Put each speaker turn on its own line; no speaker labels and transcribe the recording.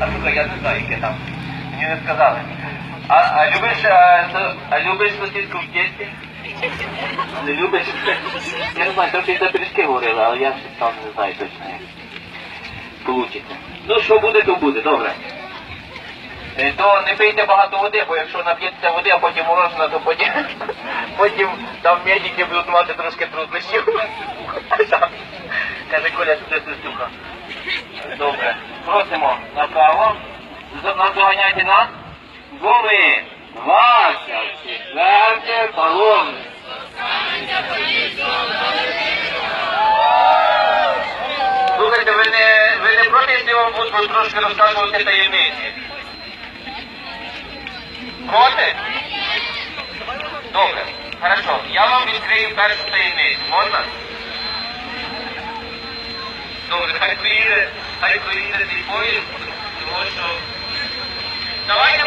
А слухай, я не знаю, яке там. Мені не сказали. А, а любиш, а, а любиш сосиску в тесті? Не любиш? Я не знаю, трохи за пиріжки говорили, але я ще там не знаю точно як. Получиться. Ну, що буде, то буде, добре. Е, То не пийте багато води, бо якщо нап'єтеся води, а потім морожена, то потім, потім там медики будуть мати трошки труднощів. Так. Каже Коля, це Стюха. Добре. Просимо направо. Наздоганяйте нас. Голи. Вася. Четверте. Полон. Слухайте, ви не, ви не проти, якщо вам буду трошки розказувати таємниці? Проти? Добре. Хорошо. Я вам відкрию першу таємницю. Можна? So I created, I created the oil, the oil. Now I